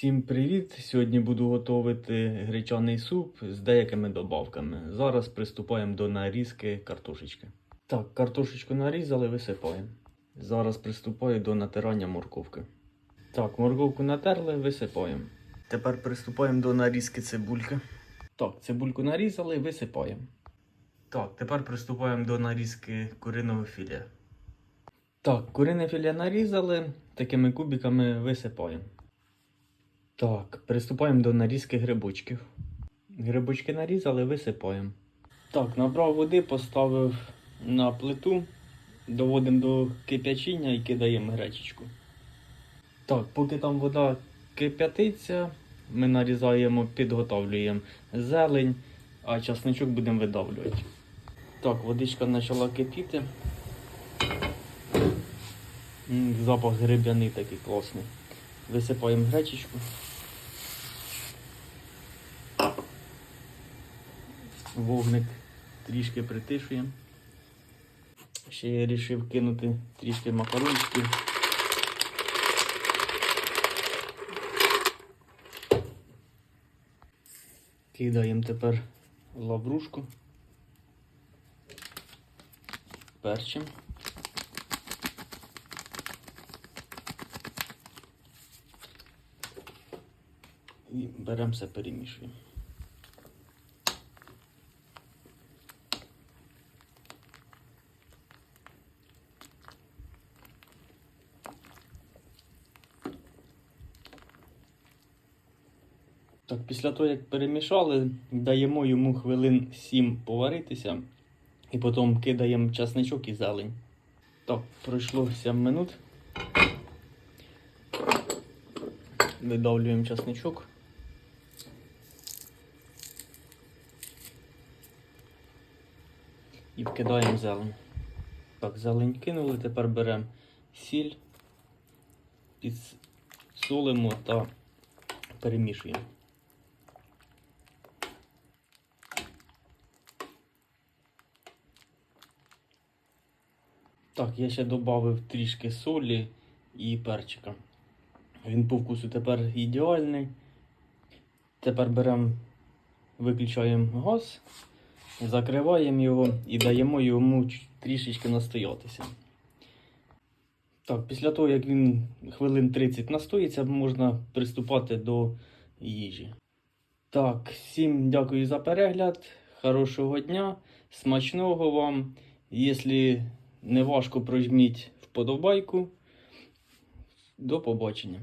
Всім привіт! Сьогодні буду готувати гречаний суп з деякими добавками. Зараз приступаємо до нарізки картошечки. Так, картошечку нарізали, висипаємо. Зараз приступаю до натирання морковки. Так, морковку натерли, висипаємо. Тепер приступаємо до нарізки цибульки. Так, цибульку нарізали, висипаємо. Так, тепер приступаємо до нарізки куриного філе. Так, курине філе нарізали, такими кубиками висипаємо. Так, приступаємо до нарізки грибочків. Грибочки нарізали, висипаємо. Так, набрав води, поставив на плиту, доводимо до кип'ячіння і кидаємо гречечку. Так, поки там вода кип'ятиться, ми нарізаємо, підготовлюємо зелень, а часничок будемо видавлювати. Так, водичка почала кипіти. Запах гриб'яний такий класний. Висипаємо гречечку. Вогник трішки притишуємо. Ще я вирішив кинути трішки макарончиків. Кидаємо тепер лаврушку. Перчим. І беремо все перемішуємо. Так, після того, як перемішали, даємо йому хвилин 7 поваритися і потім кидаємо часничок і зелень. Так, пройшло 7 минут. Видавлюємо часничок. І вкидаємо зелень. Так, зелень кинули, тепер беремо сіль, підсолимо та перемішуємо. Так, я ще додав трішки солі і перчика. Він по вкусу тепер ідеальний. Тепер беремо, виключаємо газ, закриваємо його і даємо йому трішечки настоятися. Так, після того, як він хвилин 30 настоїться, можна приступати до їжі. Так, всім дякую за перегляд. Хорошого дня, смачного вам. Якщо не важко, прожміть вподобайку. До побачення.